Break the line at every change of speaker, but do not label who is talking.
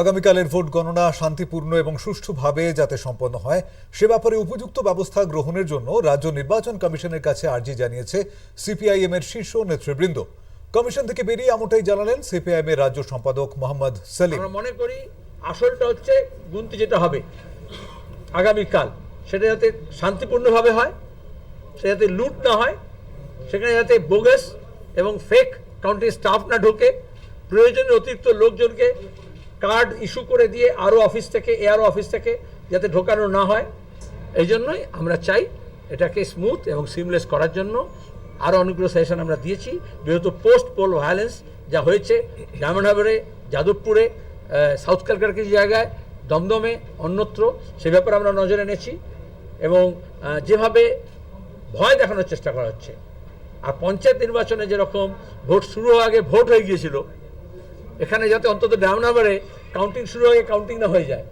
আগামীকালের ভোট গণনা শান্তিপূর্ণ এবং সুষ্ঠুভাবে যাতে সম্পন্ন হয়, সে ব্যাপারে উপযুক্ত ব্যবস্থা গ্রহণের জন্য রাজ্য নির্বাচন কমিশনের কাছে আর্জি জানিয়েছে সিপিআইএম এর শীর্ষ নেতৃবৃন্দ। কমিশন থেকে বেরিয়ে এমনটাই জানালেন সিপিআইএম এর রাজ্য সম্পাদক মোহাম্মদ সেলিম।
আমরা মনে করি আসলটা হচ্ছে গুনতি যেটা হবে। আগামীকাল সেটা যাতে শান্তিপূর্ণভাবে হয়, সেটা যাতে লুট না হয়, সেখানে যাতে বোগেস এবং ফেক কাউন্টি স্টাফ না ঢোকে প্রয়োজনীয় অতিরিক্ত লোকজনকে কার্ড ইস্যু করে দিয়ে আরও অফিস থেকে এআরও অফিস থেকে যাতে ঢোকানো না হয়। এই জন্যই আমরা চাই এটাকে স্মুথ এবং সিমলেস করার জন্য। আরও অনেকগুলো সাজেশন আমরা দিয়েছি, যেহেতু পোস্ট পোল ভায়োলেন্স যা হয়েছে ডায়মন্ড যাদবপুরে সাউথ ক্যালকাটার কিছু জায়গায়, দমদমে, অন্যত্র, সে ব্যাপারে আমরা নজরে এনেছি এবং যেভাবে ভয় দেখানোর চেষ্টা করা হচ্ছে। আর পঞ্চায়েত নির্বাচনে যেরকম ভোট শুরু হওয়ার আগে ভোট হয়ে গিয়েছিল এখানে যাতে অন্তত ডাউন না বাড়ে কাউন্টিং শুরু হয়ে কাউন্টিং না হয়ে যায়।